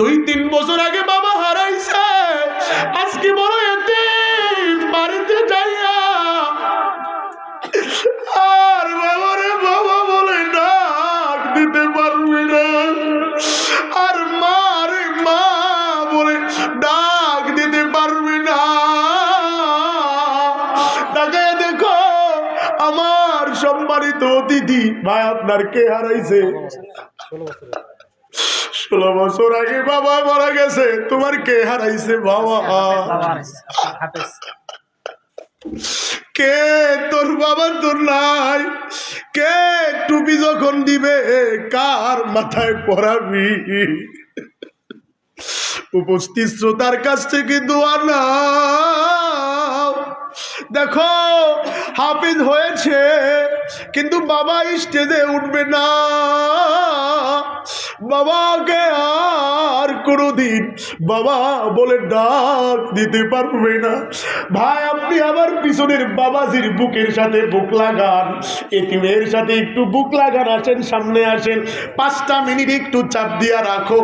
দুই, তিন বছর আগে বাবা হারাইছে। আজকে বড় এতে বাড়িতে যাইয়া। আর বাবারে বাবা বলে ডাক দিতে পারবি না। আর মা রে মা বলে ডাক দিতে পারবি না। তাকে দেখো, আমার সম্মানিত অতিথি, ভাই আপনার কে হারাইছে? ষোলো বছর আগে বাবা মারা গেছে। তোমার কে হারাইছে বাবা? কে তোর বাবা তোর নাই? কে টুপি যখন দিবে কার মাথায় পরাবি? উপস্থিত শ্রোতার কাছ থেকে দোয়া নাও। দেখো হাফিজ হয়েছে কিন্তু বাবা স্টেজে উঠবে না। বাবাকে আর কোনোদিন বাবা বলে ডাক দিতে পারবে না। ভাই, আপনি আমার পিছনের বাবাজির বুকের সাথে বুক লাগান। এটিমের সাথে একটু বুক লাগান, আসেন, সামনে আসেন। পাঁচটা মিনিট একটু চাপ দিয়া রাখো।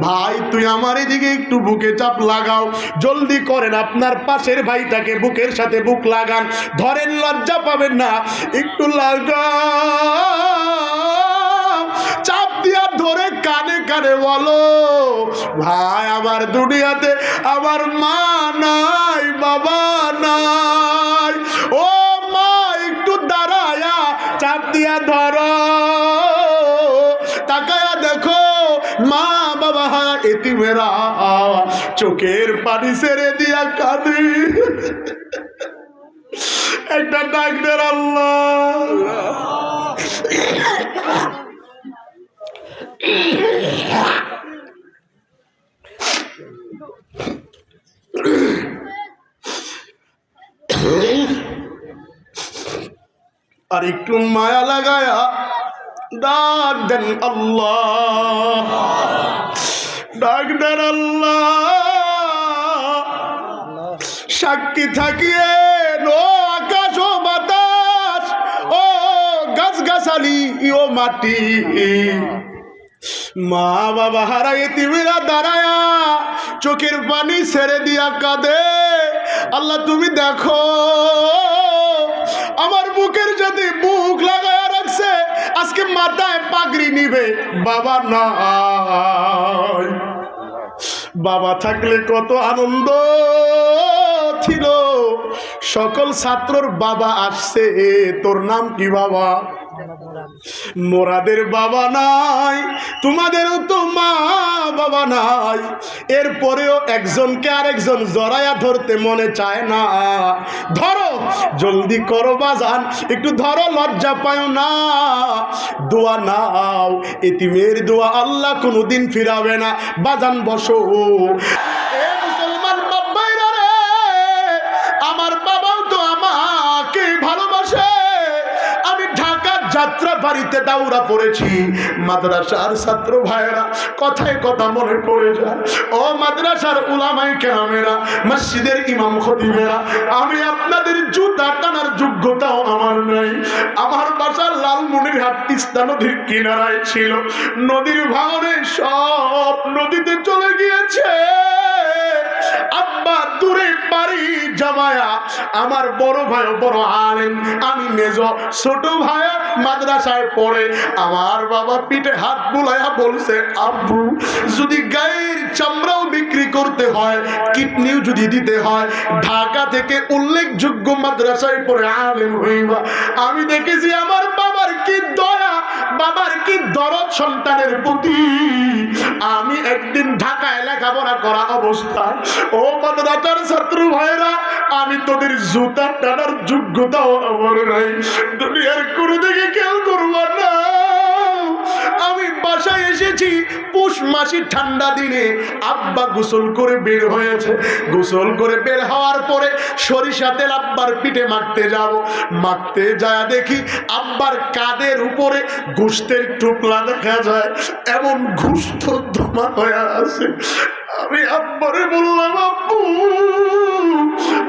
ভাই, তুই আমার এদিকে একটু বুকে চাপ লাগাও। জলদি করেন, আপনার পাশের ভাইটাকে বুকের সাথে বুক লাগান। ধরেন, লজ্জা পাবেন না। একটু দিয়া ধরে কানে কানে বলো, ভাই, আমার দুনিয়াতে আমার মা নাই, বাবা নাই। ও মা, একটু দাঁড়ায়া, চাপ দিয়া ধরো। তাকায়া দেখো, মা, বাবা, এতিমেরা চোখের পানি ছেড়ে দিয়া কাঁদে। একটা ডাক্তার আল্লাহ। আর একটু মায়া লাগায়া ডাক দেন আল্লাহ। ডাক দেন আল্লাহ। সাক্ষী থাকিয়ে ও আকাশ ও বাতাস, ও গাছ গাছালি ও মাটি। মা বাবা হারাই তিমিরা দাঁড়ায়া চোখের পানি ছেড়ে দিয়া কাঁদে। আল্লাহ, তুমি দেখো, আমার বুকের যদি বুক লাগায়া রাখছে, আজকে মাথায় পাগড়ি নিবে। বাবা নাই। বাবা থাকলে কত আনন্দ ছিল। সকল ছাত্রর বাবা আসছে, তোর নাম কি বাবা? মোরাদের বাবা নাই, তোমাদেরও তো মা বাবা নাই। এরপরেও একজনকে আরেকজন জড়ায়া ধরতে মনে চায় না। ধরো, জলদি করো বাজান, একটু ধরো, লজ্জা পায় না। দোয়া নাও, এতিমের দোয়া আল্লাহ কোনোদিন ফিরাবে না। বাজান বসো। যাত্রা বাড়িতে দাউরা পড়েছি। মাদ্রাসার ছাত্র ভাইয়েরা, কথায় কথা মনে পড়ে যায়। ও মাদ্রাসার উলামাই কেরামেরা, মসজিদের ইমাম খতিবেরা, আমি আপনাদের জুতা টানার যোগ্যতাও আমার নাই। আমার বাসার লালমনির হাট তিস্তা নদীর কিনারায় ছিল। নদীর ভাঙনে সব নদীতে চলে গিয়েছে। জামায়া, আমার বড় ভাই বড় আলেন আমি মেজ ছোট মাদ্রাসায় পড়ে, আমার বাবা পিঠে হাত বুলাইয়া বলছে, আব্বু, যদি গায়ের চামড়াও বিক্রি করতে হয়, কিডনিও যদি দিতে হয়, ঢাকা থেকে উল্লেখযোগ্য মাদ্রাসায় পড়ে আলেম হইবা। আমি দেখেছি আমার বাবার কি কি দরদ সন্তানের প্রতি আমি একদিন ঢাকায় লেখাপড়া করা অবস্থায়, ও মাদ্রাসার ছাত্র ভাইরা, আমি তোদের জুতা টানার যোগ্যতাও আমার নাই। দুনিয়ার কোনো দিকে খেয়াল করব না। বাসায় এসেছি। পুষ মাসি ঠান্ডা দিনে আব্বা গোসল করে বের হয়েছে। গোসল করে বের হওয়ার পরে সরিষা তেল আব্বার পিঠে মাখতে যাব। মাখতে যায় দেখি আব্বার কাদের উপরে গোস্তের টুকলা দেখা যায়। এমন ঘুষ্ট ধমা হয়ে আছে। আমি আব্বারে বললাম, আব্বু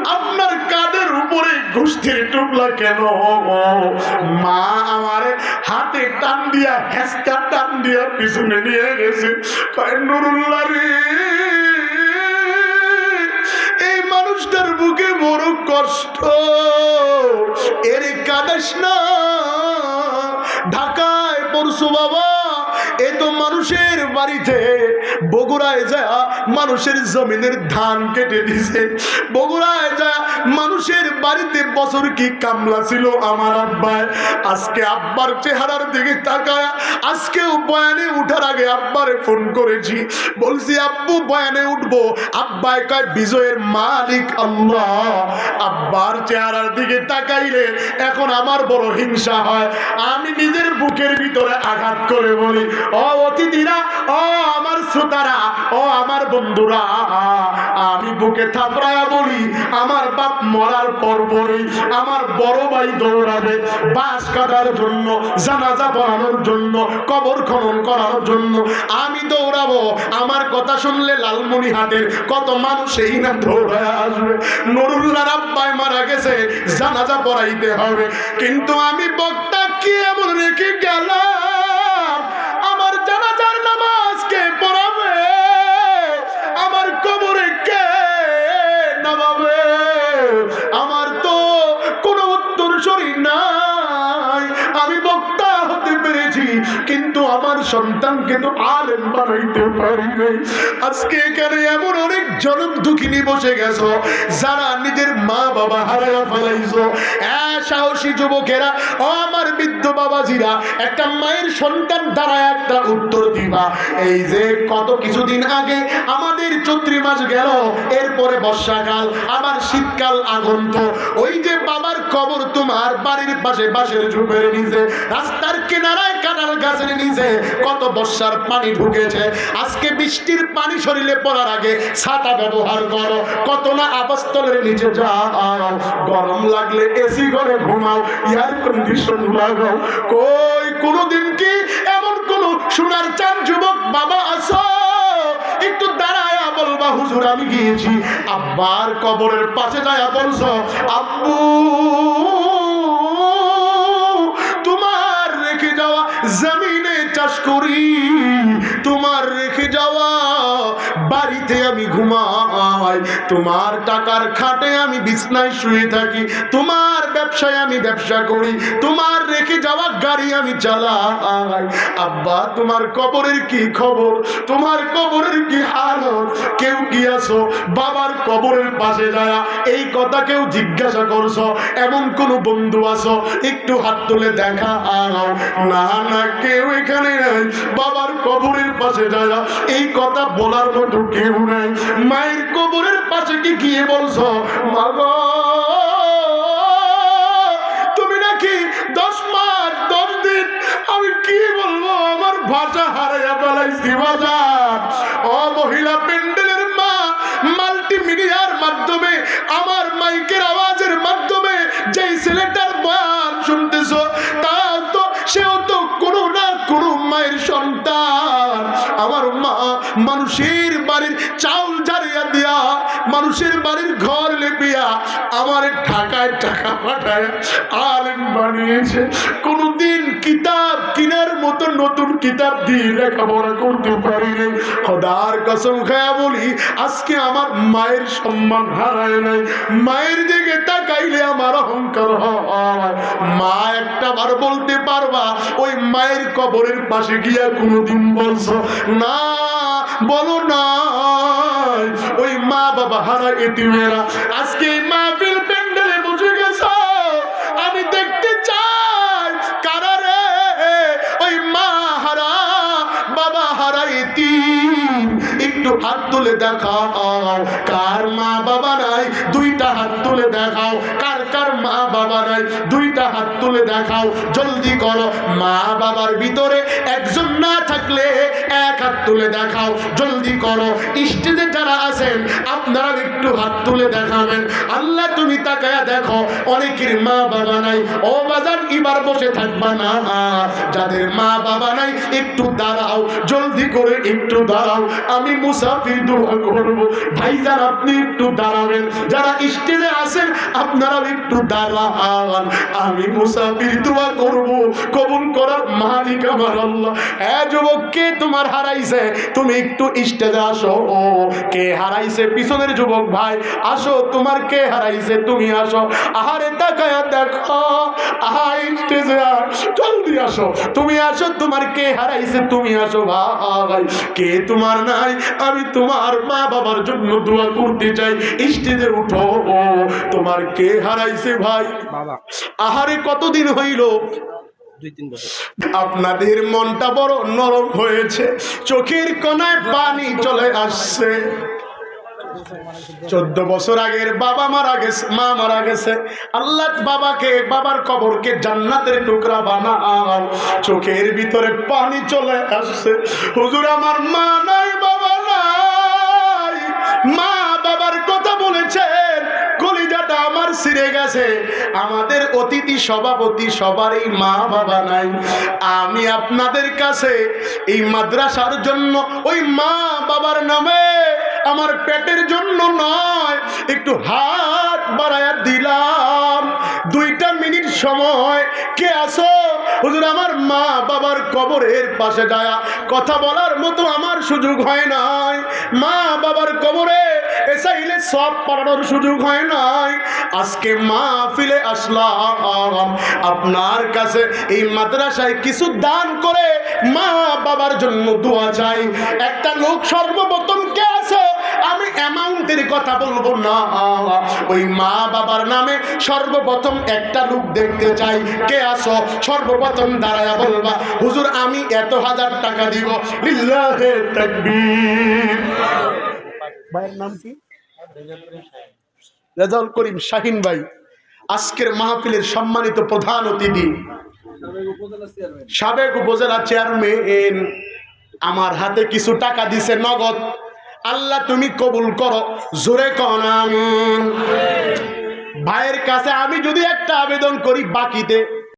আপনার কাদের উপরে গোষ্ঠীর টুকলা কেন? মা আমার হাতে টান দিয়া হেসকা টান দিয়া পিছনে নিয়ে গেছে। রে, এই মানুষটার বুকে বড় কষ্ট। এর কাদাস না। ঢাকায় পরশু বাবা। এ মানুষের বাড়িতে বগুড়ায় যা মানুষের জমিনের ধান কেটে দিছে। বগুড়ায় যা মানুষের বাড়িতে বছর কি কামলা ছিল আমার আব্বায় আজকে আব্বার চেহারার দিকে তাকায়, আজকেও বয়ানে উঠার আগে আব্বারে ফোন করেছি। বলছি, আব্বু, বয়ানে উঠবো। আব্বায় কয়, বিজয়ের মালিক আল্লাহ। আব্বার চেহারার দিকে তাকাইলে এখন আমার বড় হিংসা হয়। আমি নিজের বুকের ভিতরে আঘাত করে বলি ও অতিথিরা, ও আমার শ্রোতারা, ও আমার বন্ধুরা, আমি বুকে থাপড়ায়া বলি, আমার বাপ মরার পর পরই আমার বড় ভাই দৌড়াবে বাস কাটার জন্য, জানাজা পড়ানোর জন্য, কবর খনন করার জন্য। আমি দৌড়াবো, আমার কথা শুনলে লালমনি হাটের কত মানুষ এই না দৌড়ায় আসবে। নুরুল্লাহ আব্বাই মারা গেছে, জানাজা পড়াইতে হবে। কিন্তু আমি বক্তা কি এমন রেখে গেলাম? আমার সন্তানকে তো আলেম বানাইতে পারি নাই। আজকে এখানে এমন অনেক জনম দুঃখিনী বসে গেছো, যারা নিজের মা বাবা হারায়া ফেলাইছো। সাহসী যুবকেরা আমার বৃদ্ধ বাবাজিরা, একটা মায়ের সন্তান দ্বারা একটা উত্তর দিবা। এই যে কত কিছুদিন আগে আমাদের চৈত্রী মাস গেল, এরপরে বর্ষাকাল, আবার শীতকাল, আগন্ত। ওই যে বাবার কবর তোমার বাড়ির পাশে বাঁশের ঝুপের নিচে, রাস্তার কিনারায় কাঁঠাল গাছের নিচে কত বর্ষার পানি ঢুকেছে। আজকে বৃষ্টির পানি শরীরে পড়ার আগে ছাতা ব্যবহার করো। কত না আবাসস্থলের নিচে যাও। গরম লাগলে এসি ঘরে ঘুমাও এয়ার কন্ডিশন লাগাও। কই, কোনোদিন কি এমন কোন সোনার চান যুবক বাবা আসো একটু দাঁড়ায় বলবা, হুজুর, আমি গিয়েছি। আব্বার কবরের পাশে যায় বলছো, আব্বু। চাষ করি। বাড়িতে আমি ঘুমাই। তোমার টাকার খাটে আমি বিছনায় শুয়ে থাকি। তোমার ব্যবসায় আমি ব্যবসা করি। তোমার রেখে যাওয়া গাড়ি আমি চালাই। আব্বা, তোমার কবরের কি খবর? তোমার কবরের কি হালত? কেউ কি আছো? বাবার কবরের পাশে যায় এই কথা কেউ জিজ্ঞাসা করছ? এমন কোন বন্ধু আছো? একটু হাত তুলে দেখা না না, কেউ এখানে নাই। বাবার কবরের পাশে যায় এই কথা বলার মতো কেউ নাই। মায়ের কবরের পাশে কি গিয়ে বলছো? তুমি নাকি দশ মাস, দশ দিন আমি কি বলব? আমার ভাষা হারাইয়া ফেলাইছি বাজার। মহিলা প্যান্ডেলের মা, মাল্টিমিডিয়ার মাধ্যমে আমার মাইকের আওয়াজের মাধ্যমে আলেম বানিয়েছে। কোনদিন কিতাব কিনার মতো নতুন কিতাব দিয়ে লেখাপড়া করতে পারিনি খোদার কসম খায়া বলি, আজকে আমার মায়ের সম্মান হারায় নাই। মায়ের দিকে তাকাইলে আমার অহংকার মা একটা বার বলতে পারবা, ওই মায়ের কবরের পাশে গিয়া কোনোদিন বলছো, না, বলো না ওই মা বাবা হারা এতিমেরা আজকে মাহফিল তুলে দেখাও। কার মা বাবা নাই? দুইটা হাত তুলে দেখাও। কার কার মা বাবা নাই? দুইটা হাত তুলে দেখাও। জলদি করো। মা বাবার ভিতরে একজন না থাকলে তুলে দেখাও। জলদি করো। স্টেজে যারা আছেন, আপনারা একটু হাত তুলে দেখাবেন। আল্লাহ, তুমি তাকায়া দেখো, অনেকের মা বাবা নাই। ও বাজার এবার বসে থাকবা। না যাদের মা বাবা নাই, একটু দাঁড়াও। জলদি করে একটু দাঁড়াও। আমি মুসাফির দোয়া করব। ভাইজান, আপনি একটু দাঁড়াবেন। যারা স্টেজে আছেন, আপনারাও একটু দাঁড়ান। আমি মুসাফির দোয়া করব। কবুল করার মালিক আমার আল্লাহ। হ্যাঁ যুবক কে তোমার হারাইছে। তুমি একটু স্টেজে আসো। ও কে হারাইছে পিছনের যুবক ভাই? আসো তোমার কে হারাইছে? তুমি আসো। আহারে তাকায়া দেখো। আহা স্টেজে আস জলদি আসো। তুমি আসো তোমার কে হারাইছে? তুমি আসো ভাই। কে তোমার নাই? আমি তোমার মা বাবার জন্য দোয়া করতে চাই। স্টেজে উঠো। ও তোমার কে হারাইছে ভাই? বাবা। আহারে কতদিন হইল? আপনাদের মনটা বড় নরম হয়েছে, চোখের কোনায় পানি চলে আসছে। চোদ্দ বছর আগের বাবা মারা গেছে, মা মারা গেছে। আল্লাহ বাবাকে, বাবার কবরকে জান্নাতের টুকরা বানাও। চোখের ভিতরে পানি চলে আসছে। হুজুর, আমার মা নাই, বাবা সিরে গেছে। আমাদের অতিথি সভাপতি সবারই মা বাবা নাই। আমি আপনাদের কাছে এই মাদ্রাসার জন্য ওই মা বাবার নামে আমার পেটের জন্য নয়, একটু হাত বাড়ায় দিলাম। দুইটা মিনিট সময়। কে আসো হুজুর, আমার মা বাবার কবরের পাশে যায় কথা বলার মতো আমার সুযোগ হয় নাই। মা বাবার কবরে এসাইলে সব পাড়ানোর সুযোগ হয় নাই। আজকে মা ফিলে আসলাম। আপনার কাছে এই মাদ্রাসায় কিছু দান করে মা বাবার জন্য দোয়া চাই। একটা লোক সর্বপ্রথম অ্যামাউন্টের কথা বলব না। ওই মা বাবার নামে সর্বপ্রথম একটা লোক দেখতে চাই। কে আসো সর্বপ্রথম দাঁড়ায়া বলবা, হুজুর, আমি এত হাজার টাকা দিব। রেজাউল করিম শাহিন ভাই, আজকের মাহফিলের সম্মানিত প্রধান অতিথি। সাবেক উপজেলা চেয়ারম্যান, আমার হাতে কিছু টাকা দিছে নগদ। আল্লাহ তুমি কবুল করো জোরে কনাম। ভাইয়ের কাছে আমি যদি একটা আবেদন করি বাকিতে